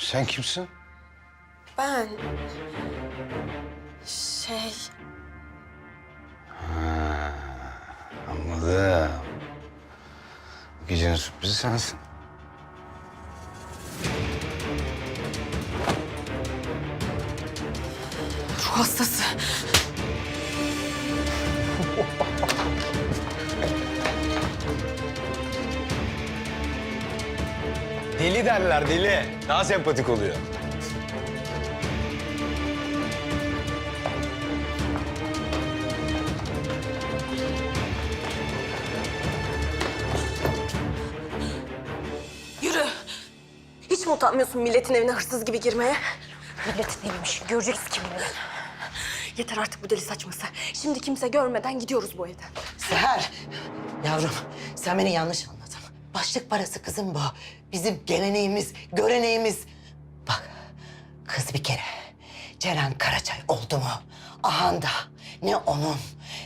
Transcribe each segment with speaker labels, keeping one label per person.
Speaker 1: Sen kimsin?
Speaker 2: Ben... Şey...
Speaker 1: Anladım. Bu Gecenin sürprizi sensin.
Speaker 2: Ruh hastası.
Speaker 1: Deli derler deli. Daha sempatik oluyor.
Speaker 2: Yürü. Hiç mi utanmıyorsun milletin evine hırsız gibi girmeye?
Speaker 3: Milletin eviymiş. Göreceksin kimliğini.
Speaker 2: Yeter artık bu deli saçması. Şimdi kimse görmeden gidiyoruz bu evden.
Speaker 4: Seher, yavrum sen beni yanlış anladın. Başlık parası kızım bu. Bizim geleneğimiz, göreneğimiz. Bak kız bir kere Ceren Karaçay oldu mu? Ahanda ne onun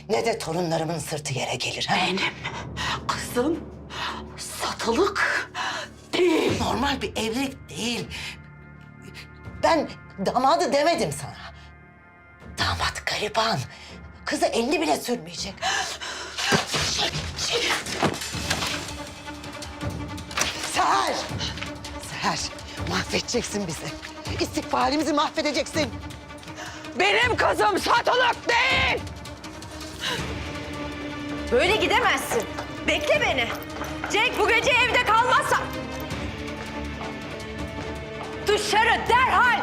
Speaker 4: ne de torunlarımın sırtı yere gelir. ha?
Speaker 5: Benim kızım satılık değil.
Speaker 4: Normal bir evlilik değil. Ben damadı demedim sana. Damat gariban. Kızı elini bile sürmeyecek. Seher! Seher, mahvedeceksin bizi. İstikbalimizi mahvedeceksin.
Speaker 5: Benim kızım satılık değil.
Speaker 3: Böyle gidemezsin. Bekle beni. Cenk bu gece evde kalmazsa... Dışarı derhal.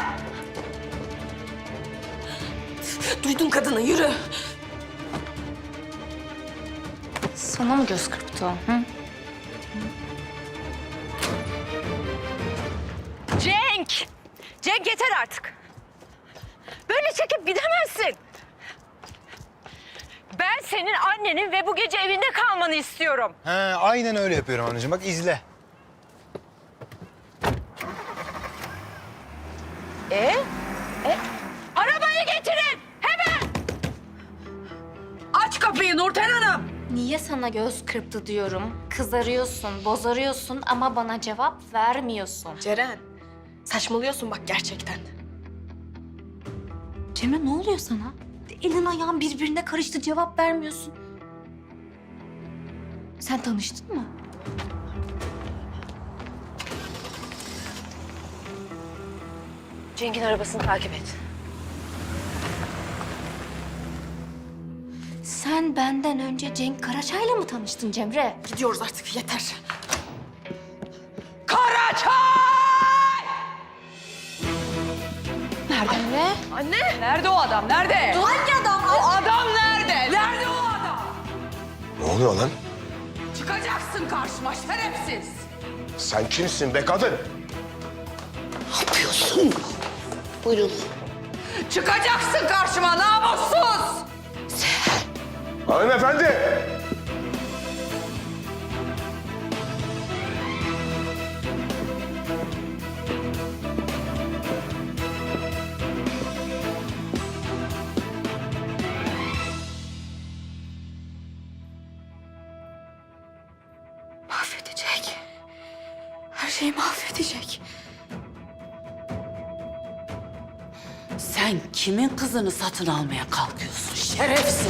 Speaker 2: Duydun kadını yürü.
Speaker 3: Sana mı göz kırptı o? Hı? Cenk yeter artık. Böyle çekip gidemezsin. Ben senin annenin ve bu gece evinde kalmanı istiyorum.
Speaker 1: He, aynen öyle yapıyorum anneciğim. Bak izle.
Speaker 3: E? E? Arabayı getirin! Hemen!
Speaker 5: Aç kapıyı Nurten Hanım.
Speaker 6: Niye sana göz kırptı diyorum. Kızarıyorsun, bozarıyorsun ama bana cevap vermiyorsun.
Speaker 2: Ceren. Saçmalıyorsun bak gerçekten.
Speaker 6: Cemre ne oluyor sana? Elin ayağın birbirine karıştı cevap vermiyorsun. Sen tanıştın mı?
Speaker 3: Cenk'in arabasını takip et.
Speaker 6: Sen benden önce Cenk Karaçay'la mı tanıştın Cemre?
Speaker 2: Gidiyoruz artık yeter.
Speaker 6: Anne.
Speaker 5: Nerede o adam? Nerede?
Speaker 2: Hangi adam?
Speaker 5: O adam nerede? Nerede o adam?
Speaker 7: Ne oluyor lan?
Speaker 5: Çıkacaksın karşıma şerefsiz.
Speaker 7: Sen kimsin be kadın?
Speaker 5: Çıkacaksın karşıma namussuz.
Speaker 7: Hanımefendi!
Speaker 6: Şeyi mahvedecek.
Speaker 5: Sen kimin kızını satın almaya kalkıyorsun şerefsiz?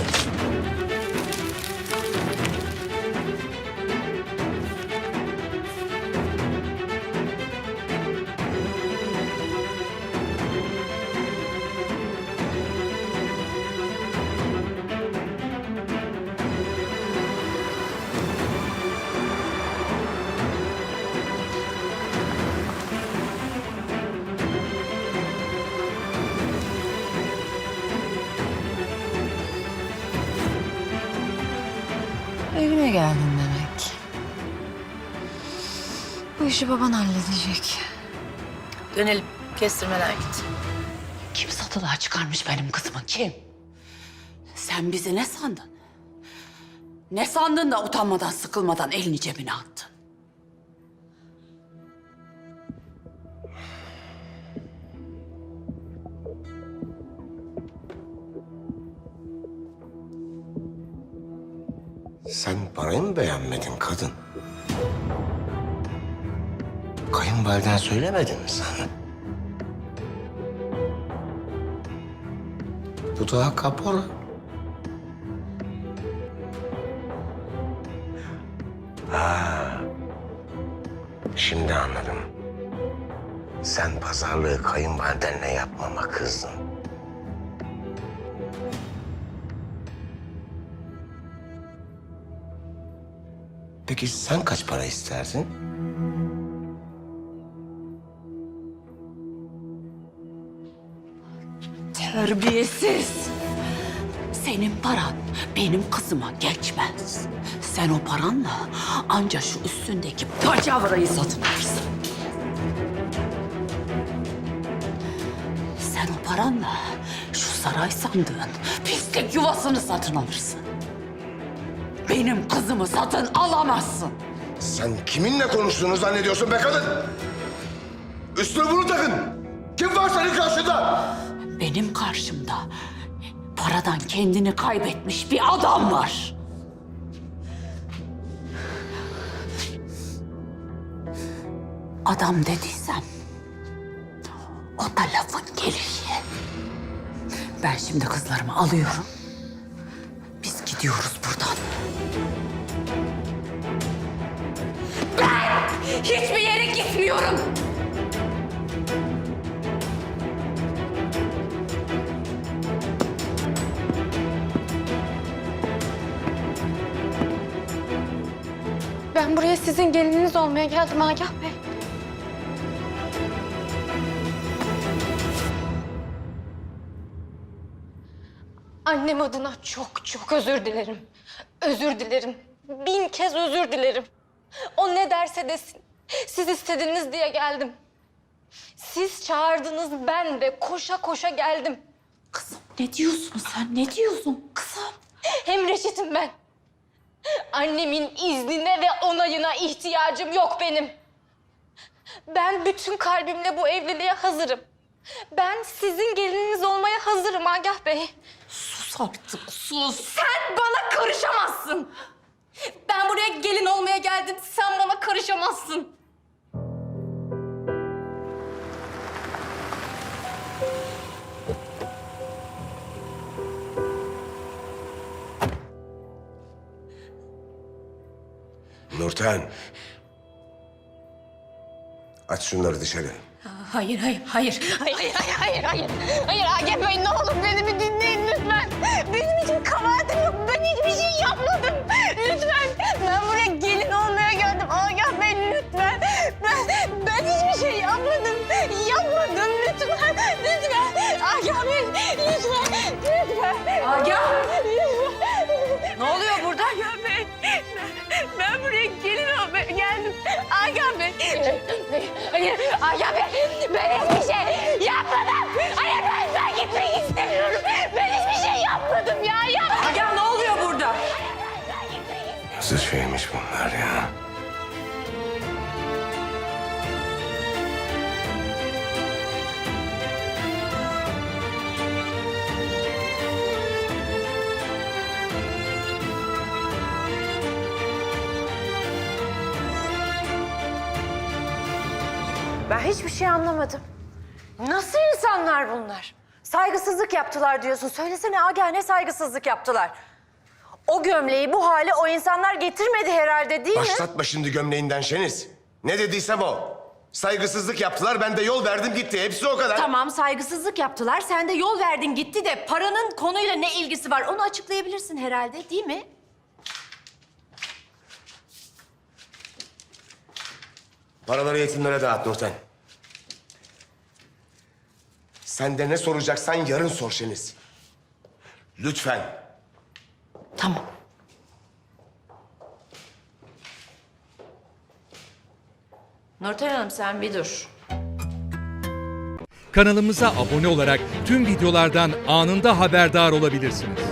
Speaker 8: Evine geldin demek. Bu işi baban halledecek.
Speaker 5: Dönelim. Kestirmeler git. Kim satılığa çıkarmış benim kızımı? Kim? Sen bizi ne sandın? Ne sandın da utanmadan sıkılmadan elini cebine attın?
Speaker 7: Beğenmedin kadın? Kayınvaliden söylemedin mi sana? Bu daha kapora. Ha. Şimdi anladım. Sen pazarlığı kayınvalidenle yapmama kızdın. Peki sen kaç para isterdin?
Speaker 5: Terbiyesiz. Senin paran benim kızıma geçmez. Sen o paranla anca şu üstündeki paçavrayı satın alırsın. Sen o paranla şu saray sandığın pislik yuvasını satın alırsın. Benim kızımı satın alamazsın.
Speaker 7: Sen kiminle konuştuğunu zannediyorsun be kadın? Üstüne bunu takın. Kim var senin karşında?
Speaker 5: Benim karşımda paradan kendini kaybetmiş bir adam var. Adam dediysem o da lafın gelişi. Ben şimdi kızlarımı alıyorum. Biz gidiyoruz hiçbir yere gitmiyorum.
Speaker 6: Ben buraya sizin gelininiz olmaya geldim Agah Bey. Annem adına çok çok özür dilerim. Özür dilerim. Bin kez özür dilerim. O ne derse desin. Siz istediniz diye geldim. Siz çağırdınız ben de koşa koşa geldim.
Speaker 5: Kızım ne diyorsun sen? Ne diyorsun kızım?
Speaker 6: Hem reşitim ben. Annemin iznine ve onayına ihtiyacım yok benim. Ben bütün kalbimle bu evliliğe hazırım. Ben sizin gelininiz olmaya hazırım Agah Bey.
Speaker 5: Sus artık sus.
Speaker 6: Sen bana karışamazsın. Karışamazsın.
Speaker 7: Nurten. Aç şunları dışarı.
Speaker 6: Hayır, hayır, hayır. Hayır, hayır, hayır, hayır. Hayır Agah Bey ne olur beni bir dinleyin lütfen. Benim için kabahatim yok. Ben hiçbir şey yapmadım. Lütfen. Ben buraya gelin olmaya Ben, ben hiçbir şey yapmadım. Yapmadım lütfen. Lütfen. Agah Bey lütfen. Lütfen.
Speaker 3: Agah!
Speaker 6: Lütfen.
Speaker 3: Ne oluyor burada?
Speaker 6: Agah Bey. Ben, ben buraya gelin olmaya geldim. Agah Bey. Hayır, Agah Bey. Ben hiçbir şey yapmadım. Hayır, ben, ben gitmek istemiyorum. Ben hiçbir şey yapmadım ya. Yapmadım.
Speaker 3: Agah ne oluyor burada?
Speaker 7: Nasıl şeymiş bunlar ya?
Speaker 3: Ben hiçbir şey anlamadım. Nasıl insanlar bunlar? Saygısızlık yaptılar diyorsun. Söylesene Agah ne saygısızlık yaptılar? O gömleği bu hale o insanlar getirmedi herhalde değil mi?
Speaker 7: Başlatma şimdi gömleğinden Şeniz. Ne dediysem o. Saygısızlık yaptılar, ben de yol verdim gitti. Hepsi o kadar.
Speaker 3: Tamam saygısızlık yaptılar. Sen de yol verdin gitti de paranın konuyla ne ilgisi var? Onu açıklayabilirsin herhalde değil mi?
Speaker 7: Paraları yetimlere dağıt Nurten. Sen de ne soracaksan yarın sor Şeniz. Lütfen.
Speaker 5: Tamam.
Speaker 3: Nurten Hanım sen bir dur.
Speaker 9: Kanalımıza abone olarak tüm videolardan anında haberdar olabilirsiniz.